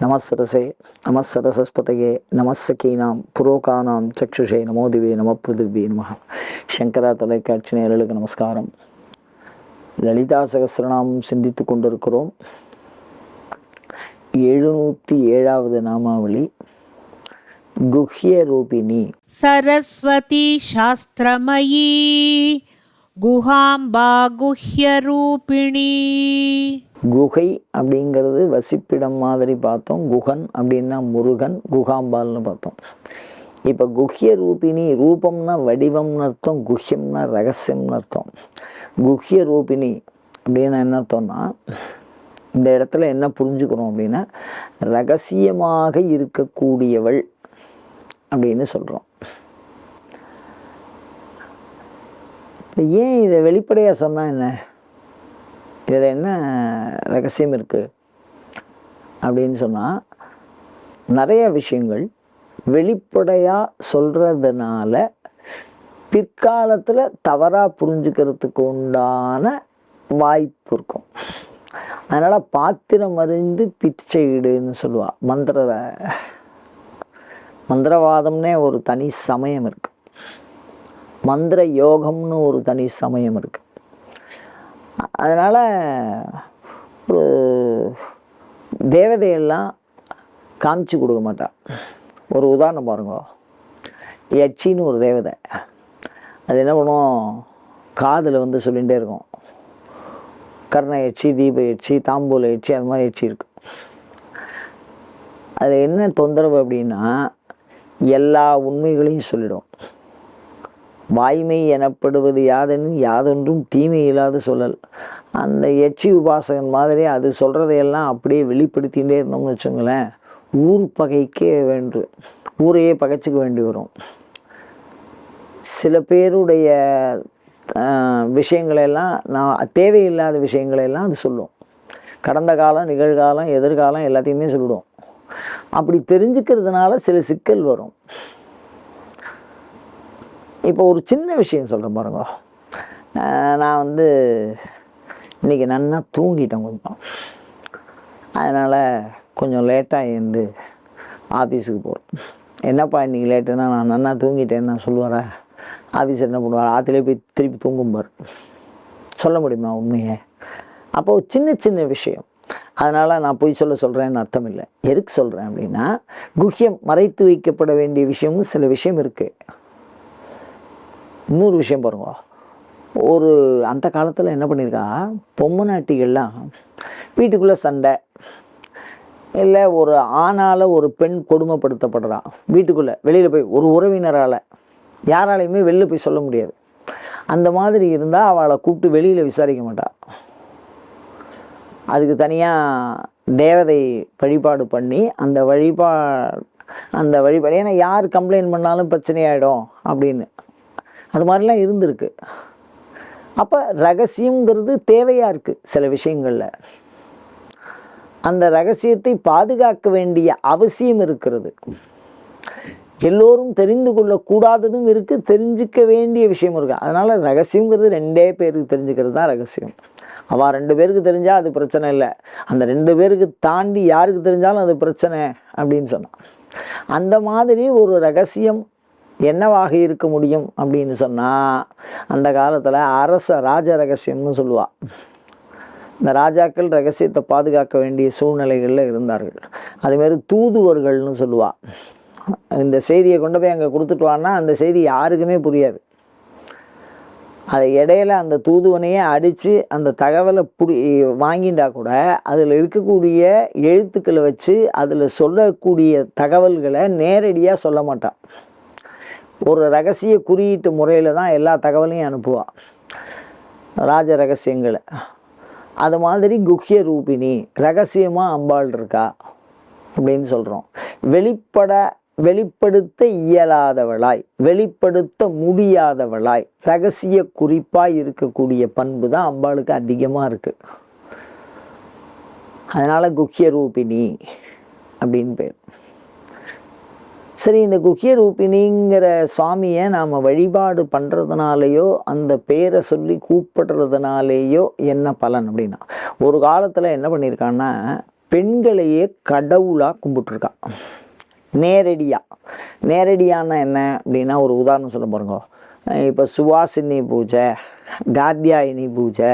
நமசரசே நமசரசஸ்பதயே நமசகீனாம் புரோகானாம் சக்ஷுஷே நமோ திவே நம பிருதிவே நம சங்கரா தொலைக்காட்சி நேரலுக்கு நமஸ்காரம். லலிதா சகசிரநாமம் சிந்தித்து கொண்டிருக்கிறோம். எழுநூற்றி ஏழாவது நாமாவளி குஹ்ய ரூபிணி சரஸ்வதி சாஸ்திரமயி. குஹாம்பாகுஹ்யரூபிணி குகை அப்படிங்கிறது வசிப்பிடம் மாதிரி பார்த்தோம். குகன் அப்படின்னா முருகன் குஹாம்பால்னு பார்த்தோம். இப்போ குஹ்ய ரூபிணி ரூபம்னா வடிவம்னு அர்த்தம் குஹ்யம்னா ரகசியம்னு அர்த்தம். குஹ்ய ரூபிணி அப்படின்னா என்ன அர்த்தம்னா இந்த இடத்துல என்ன புரிஞ்சுக்கிறோம் அப்படின்னா ரகசியமாக இருக்கக்கூடியவள் அப்படின்னு சொல்கிறோம் ஏன் இதை வெளிப்படையாக சொன்னால் என்ன? இதில் என்ன ரகசியம் இருக்குது அப்படின்னு சொன்னால் நிறைய விஷயங்கள் வெளிப்படையாக சொல்கிறதுனால பிற்காலத்தில் தவறாக புரிஞ்சுக்கிறதுக்கு உண்டான வாய்ப்பு இருக்கும். அதனால் பாத்திரம் அறிந்து பிச்சையிடுன்னு சொல்லுவாள் மந்திர மந்திரவாதம்னே ஒரு தனி சமயம் இருக்குது மந்திர யோகம்னு ஒரு தனி சமயம் இருக்குது அதனால் ஒரு தேவதையெல்லாம் காமிச்சு கொடுக்க மாட்டான் ஒரு உதாரணம் பாருங்க. யட்சின்னு ஒரு தேவதை. அது என்ன பண்ணுவோம் காதில் வந்து சொல்லிகிட்டே இருக்கும். கர்ண எச்சி தீப எச்சி தாம்பூல எச்சி அது மாதிரி எச்சி இருக்கு. அதில் என்ன தொந்தரவு அப்படின்னா எல்லா உண்மைகளையும் சொல்லிடும். வாய்மை எனப்படுவது யாதெனும் யாதொன்றும் தீமை இல்லாத சொல்லல். அந்த எச்சி உபாசகன் மாதிரி அது சொல்கிறதையெல்லாம் அப்படியே வெளிப்படுத்திகிட்டே இருந்தோம்னு வச்சுங்களேன் ஊர் பகைக்கே வேண்டு ஊரையே பகைச்சிக்க வேண்டி வரும். சில பேருடைய விஷயங்களெல்லாம் நான் தேவையில்லாத விஷயங்களெல்லாம் அது சொல்லும். கடந்த காலம் நிகழ்காலம் எதிர்காலம் எல்லாத்தையுமே சொல்லிடும். அப்படி தெரிஞ்சுக்கிறதுனால சில சிக்கல் வரும். இப்போ ஒரு சின்ன விஷயம் சொல்கிறேன் பாருங்க. நான் வந்து இன்றைக்கி நன்னா தூங்கிட்டேன் கொஞ்சம். அதனால் கொஞ்சம் லேட்டாக எழுந்து ஆஃபீஸுக்கு போகிறேன் என்னப்பா இன்றைக்கி லேட்டுன்னா நான் நன்னா தூங்கிட்டேன்னு நான் சொல்லுவாரா ஆஃபீஸர் என்ன பண்ணுவார்? ஆற்றுலேயே போய் திருப்பி தூங்கும்பார் சொல்ல முடியுமா உண்மையை? அப்போது சின்ன சின்ன விஷயம். அதனால் நான் பொய் சொல்ல சொல்கிறேன்னு அர்த்தம் இல்லை. எதுக்கு சொல்கிறேன் அப்படின்னா குஹ்யம் மறைத்து வைக்கப்பட வேண்டிய விஷயமும் சில விஷயம் இருக்குது இன்னொரு விஷயம் பாருங்க. ஒரு அந்த காலத்தில் என்ன பண்ணியிருக்கா பொம்மை நாட்டிகள்லாம் வீட்டுக்குள்ளே சண்டை. இல்லை ஒரு ஆணால் ஒரு பெண் கொடுமைப்படுத்தப்படுறான் வீட்டுக்குள்ளே வெளியில் போய் ஒரு உறவினரால். யாராலையுமே வெளில போய் சொல்ல முடியாது. அந்த மாதிரி இருந்தால் அவளை கூப்பிட்டு வெளியில் விசாரிக்க மாட்டாள் அதுக்கு தனியாக தேவதை வழிபாடு பண்ணி அந்த வழிபா அந்த வழிபாடு ஏன்னா யார் கம்ப்ளைண்ட் பண்ணாலும் பிரச்சனையாயிடும் அப்படின்னு. அது மாதிரிலாம் இருந்திருக்கு. அப்போ ரகசியங்கிறது தேவையாக இருக்குது சில விஷயங்களில். அந்த ரகசியத்தை பாதுகாக்க வேண்டிய அவசியம் இருக்கிறது. எல்லோரும் தெரிந்து கொள்ளக்கூடாததும் இருக்குது தெரிஞ்சிக்க வேண்டிய விஷயம் இருக்குது அதனால் ரகசியங்கிறது ரெண்டே பேருக்கு தெரிஞ்சுக்கிறது தான் ரகசியம். அவள் ரெண்டு பேருக்கு தெரிஞ்சால் அது பிரச்சனை இல்லை. அந்த ரெண்டு பேருக்கு தாண்டி யாருக்கு தெரிஞ்சாலும் அது பிரச்சனை அப்படின்னு சொன்னான். அந்த மாதிரி ஒரு ரகசியம் என்னவாக இருக்க முடியும் அப்படின்னு சொன்னால் அந்த காலத்தில் அரச ராஜ ரகசியம்னு சொல்லுவாள் இந்த ராஜாக்கள் ரகசியத்தை பாதுகாக்க வேண்டிய சூழ்நிலைகளில் இருந்தார்கள். அதுமாரி தூதுவர்கள்னு சொல்லுவாள் இந்த செய்தியை கொண்டு போய் அங்கே கொடுத்துட்டு வான்னா அந்த செய்தி யாருக்குமே புரியாது. அதை இடையில அந்த தூதுவனையே அடித்து அந்த தகவலை புடி வாங்கிட்டா கூட அதில் இருக்கக்கூடிய எழுத்துக்களை வச்சு அதில் சொல்லக்கூடிய தகவல்களை நேரடியாக சொல்ல மாட்டான் ஒரு ரகசிய குறியீட்டு முறையில் தான் எல்லா தகவலையும் அனுப்புவாள் ராஜ ரகசியங்களை. அது மாதிரி குஹ்ய ரூபிணி ரகசியமாக அம்பாள் இருக்கா? அப்படின்னு சொல்கிறோம் வெளிப்பட வெளிப்படுத்த இயலாதவளாய் வெளிப்படுத்த முடியாதவளாய் ரகசிய குறிப்பாக இருக்கக்கூடிய பண்பு தான் அம்பாளுக்கு அதிகமாக இருக்குது அதனால் குக்கிய ரூபிணி அப்படின்னு பேர். சரி இந்த குக்கிய ரூபிணிங்கிற சுவாமியை நாம் வழிபாடு பண்ணுறதுனாலையோ அந்த பேரை சொல்லி கூப்பிடுறதுனாலேயோ என்ன பலன் அப்படின்னா ஒரு காலத்தில் என்ன பண்ணியிருக்கான்னா பெண்களையே கடவுளாக கும்பிட்டுருக்கான் நேரடியாக நேரடியான என்ன அப்படின்னா ஒரு உதாரணம் சொல்ல பாருங்க. இப்போ சுவாசினி பூஜை காத்தியாயினி பூஜை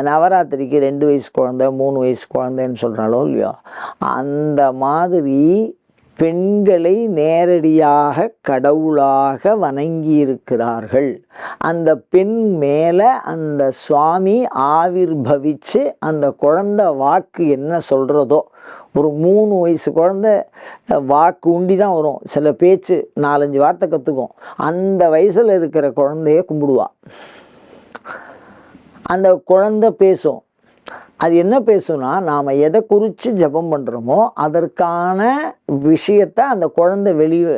நவராத்திரிக்கு ரெண்டு வயசு குழந்தை மூணு வயசு குழந்தைன்னு சொல்கிறாலோ இல்லையோ அந்த மாதிரி பெண்களை நேரடியாக கடவுளாக வணங்கி இருக்கிறார்கள் அந்த பெண் மேலே அந்த சுவாமி ஆவிர்பவித்து அந்த குழந்தை வாக்கு என்ன சொல்கிறதோ ஒரு மூணு வயசு குழந்த வாக்கு உண்டி தான் வரும். சில பேச்சு நாலஞ்சு வார்த்தை கற்றுக்கும் அந்த வயசில் இருக்கிற குழந்தைய கும்பிடுவா. அந்த குழந்தை பேசும். அது என்ன பேசுனா நாம் எதை குறித்து ஜெபம் பண்ணுறோமோ அதற்கான விஷயத்தை அந்த குழந்தை வெளியே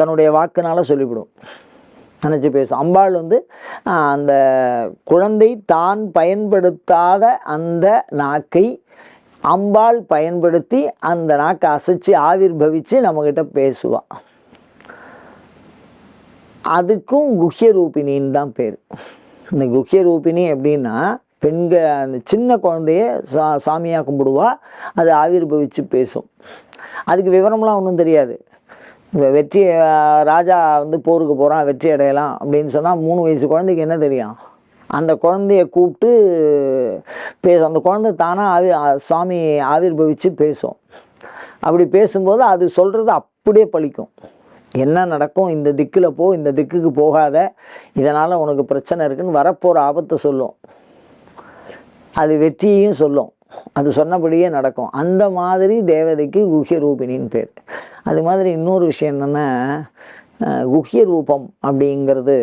தன்னுடைய வாக்குனால சொல்லிவிடும். நினச்சி பேசும். அம்பாள் வந்து அந்த குழந்தை தான் பயன்படுத்தாத அந்த நாக்கை அம்பாள் பயன்படுத்தி அந்த நாக்கை அசைச்சு ஆவிர்பவிச்சு நம்மக்கிட்ட பேசுவாள் அதுக்கும் குஹ்ய ரூபினின்னு தான் பேர். இந்த குஹ்ய ரூபினி எப்படின்னா பெண்கள் அந்த சின்ன குழந்தைய சா சாமியாக கும்பிடுவா. அது ஆவிர்பவித்து பேசும். அதுக்கு விவரம்லாம் ஒன்றும் தெரியாது. இப்போ வெற்றி ராஜா வந்து போருக்கு போகிறான் வெற்றி அடையலாம் அப்படின்னு சொன்னால் மூணு வயசு குழந்தைக்கு என்ன தெரியும்? அந்த குழந்தைய கூப்பிட்டு பேசும். அந்த குழந்தை தானாக ஆவி சாமி சுவாமி ஆவிர்பவிச்சு பேசும். அப்படி பேசும்போது அது சொல்கிறது அப்படியே பழிக்கும். என்ன நடக்கும்? இந்த திக்கில் போ இந்த திக்குக்கு போகாத. இதனால் உனக்கு பிரச்சனை இருக்குன்னு வரப்போகிற ஆபத்தை சொல்லும். அது வெற்றியையும் சொல்லும். அது சொன்னபடியே நடக்கும். அந்த மாதிரி தேவதைக்கு குஹ்ய ரூபினின்னு பேர். அது மாதிரி இன்னொரு விஷயம் என்னென்னா குஹ்ய ரூபம் அப்படிங்கிறது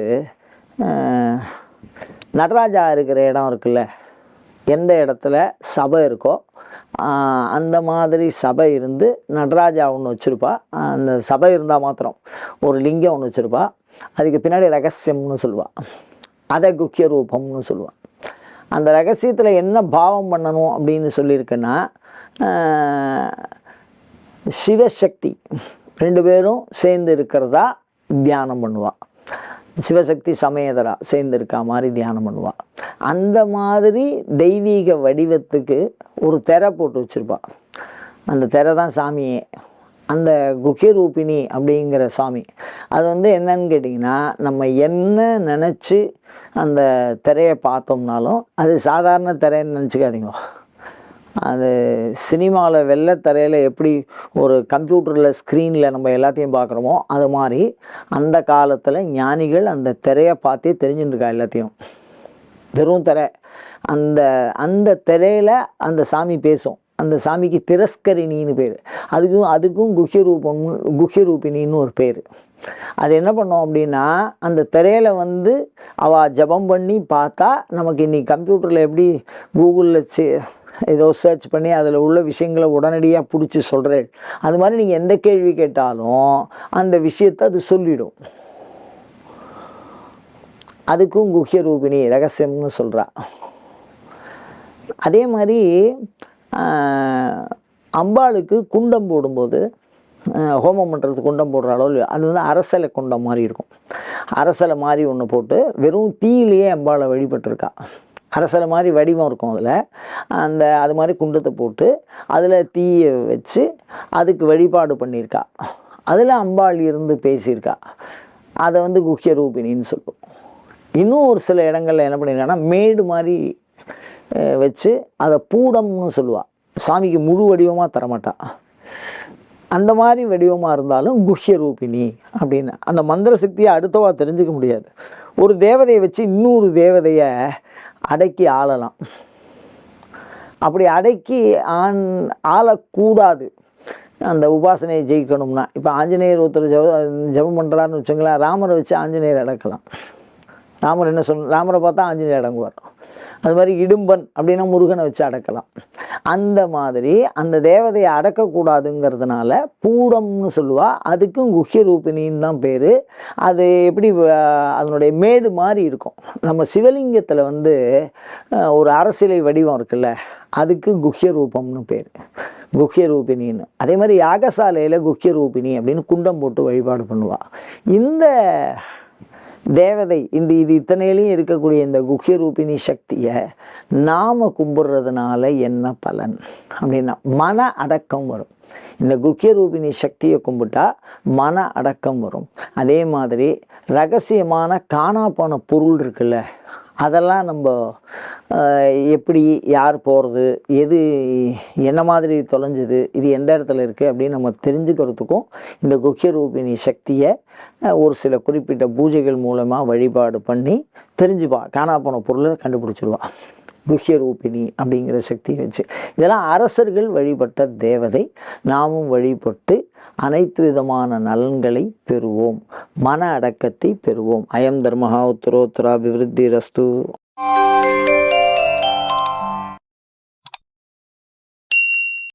நடராஜா இருக்கிற இடம் இருக்குல்ல? எந்த இடத்துல? சபை இருக்கோ அந்த மாதிரி சபை இருந்து நடராஜா ஒன்று வச்சுருப்பா. அந்த சபை இருந்தால் மாத்திரம் ஒரு லிங்கம் ஒன்று வச்சுருப்பா. அதுக்கு பின்னாடி ரகசியம்னு சொல்லுவாள் அதை குக்கிய ரூபம்னு சொல்லுவாள் அந்த ரகசியத்தில் என்ன பாவம் பண்ணணும் அப்படின்னு சொல்லியிருக்குன்னா சிவசக்தி. ரெண்டு பேரும் சேர்ந்து இருக்கிறதா தியானம் பண்ணுவா. சிவசக்தி சமேதரா சேர்ந்து இருக்கா மாதிரி தியானம் பண்ணுவாள் அந்த மாதிரி தெய்வீக வடிவத்துக்கு ஒரு திரை போட்டு வச்சுருப்பாள் அந்த திரை தான் சாமியே. அந்த குக்கியரூபிணி அப்படிங்கிற சாமி. அது வந்து என்னன்னு கேட்டிங்கன்னா நம்ம என்ன நினச்சி அந்த திரையை பார்த்தோம்னாலும் அது சாதாரண திரைன்னு நினச்சிக்காதீங்க. அது சினிமாவில் வெள்ளை தரையில் எப்படி ஒரு கம்ப்யூட்டரில் ஸ்க்ரீனில் நம்ம எல்லாத்தையும் பார்க்குறோமோ அது மாதிரி அந்த காலத்தில் ஞானிகள் அந்த திரையை பார்த்தே தெரிஞ்சுட்டுருக்கா எல்லாத்தையும். வெறும் திரை. அந்த அந்த திரையில் அந்த சாமி பேசும். அந்த சாமிக்கு திரஸ்கரிணின்னு பேர். அதுக்கும் அதுக்கும் குஹ்ய ரூபம் குஹ்ய ரூபினின்னு ஒரு பேர். அது என்ன பண்ணோம் அப்படின்னா அந்த திரையில் வந்து அவள் ஜெபம் பண்ணி பார்த்தா நமக்கு இன்னைக்கு கம்ப்யூட்டரில் எப்படி கூகுளில் ஏதோ சர்ச் பண்ணி அதில் உள்ள விஷயங்களை உடனடியாக பிடிச்சி சொல்கிறேன் அது மாதிரி நீங்கள் எந்த கேள்வி கேட்டாலும் அந்த விஷயத்தை அது சொல்லிடும். அதுக்கும் குஹ்ய ரூபிணி ரகசியம்னு சொல்கிறா அதே மாதிரி அம்பாளுக்கு குண்டம் போடும்போது ஹோமம் பண்ணுறது குண்டம் போடுற அளவு அது வந்து அரசலை குண்டம் மாதிரி இருக்கும். அரசலை மாதிரி ஒன்று போட்டு வெறும் தீயிலேயே அம்பாளை வழிபட்டிருக்கா. அரசலை மாதிரி வடிவம் இருக்கும் அதில். அந்த அது மாதிரி குண்டத்தை போட்டு அதில் தீயை வச்சு அதுக்கு வழிபாடு பண்ணியிருக்கா. அதில் அம்பாள் இருந்து பேசியிருக்கா. அதை வந்து குஹ்ய ரூபினின்னு சொல்லுவோம் இன்னும் ஒரு சில இடங்களில் என்ன பண்ணியிருக்காங்கன்னா மேடு மாதிரி வச்சு அதை பூடம்னு சொல்லுவாள் சாமிக்கு முழு வடிவமாக தரமாட்டான் அந்த மாதிரி வடிவமாக இருந்தாலும் குஹ்ய ரூபிணி அப்படின்னு. அந்த மந்திர சக்தியை அடுத்தவா தெரிஞ்சுக்க முடியாது. ஒரு தேவதையை வச்சு இன்னொரு தேவதையை அடக்கி ஆளலாம். அப்படி அடக்கி ஆண் ஆளக்கூடாது. அந்த உபாசனையை ஜெயிக்கணும்னா. இப்போ ஆஞ்சநேயர் ஒருத்தர் ஜெப ஜெபம் பண்ணுறாருன்னு வச்சுங்களேன் ராமரை வச்சு ஆஞ்சநேயர் அடக்கலாம். ராமர் என்ன சொல் ராமரை பார்த்தா ஆஞ்சநேயர் அடங்குவார். அது மாதிரி இடும்பன் அப்படின்னா முருகனை வச்சு அடக்கலாம். அந்த மாதிரி அந்த தேவதையை அடக்கக்கூடாதுங்கிறதுனால பூடம்னு சொல்லுவா அதுக்கும் குஹ்ய ரூபினின்னு தான் பேர். அது எப்படி அதனுடைய மேடு மாதிரி இருக்கும். நம்ம சிவலிங்கத்தில் வந்து ஒரு அரசியலை வடிவம் இருக்குல்ல அதுக்கு குஹ்ய ரூபம்னு பேர். குஹ்ய ரூபினின்னு அதே மாதிரி யாகசாலையில் குஹ்ய ரூபினி அப்படின்னு குண்டம் போட்டு வழிபாடு பண்ணுவாள் இந்த தேவதை இந்த இது இத்தனையிலையும் இருக்கக்கூடிய இந்த குஹ்ய ரூபினி சக்தியை நாம் கும்பிட்றதுனால என்ன பலன்? அப்படின்னா மன அடக்கம் வரும். இந்த குக்கிய ரூபினி சக்தியை கும்பிட்டா மன அடக்கம் வரும். அதே மாதிரி ரகசியமான காணாப்போன பொருள் இருக்குல்ல அதெல்லாம் நம்ம எப்படி யார் போகிறது எது என்ன மாதிரி தொலைஞ்சுது இது எந்த இடத்துல இருக்குது அப்படின்னு நம்ம தெரிஞ்சுக்கிறதுக்கும் இந்த குக்கிய ரூபினி சக்தியை ஒரு சில குறிப்பிட்ட பூஜைகள் மூலமாக வழிபாடு பண்ணி தெரிஞ்சுப்பான் காணா போன பொருளை கண்டுபிடிச்சிருவான் குஹ்ய ரூபிணி அப்படிங்கிற சக்தியை வச்சு. இதெல்லாம் அரசர்கள் வழிபட்ட தேவதை நாமும் வழிபட்டு அனைத்து விதமான நலன்களை பெறுவோம். மன அடக்கத்தை பெறுவோம். அயம் தர்மஹா உத்தரோத்தரா அபிவிருத்தி ரஸ்து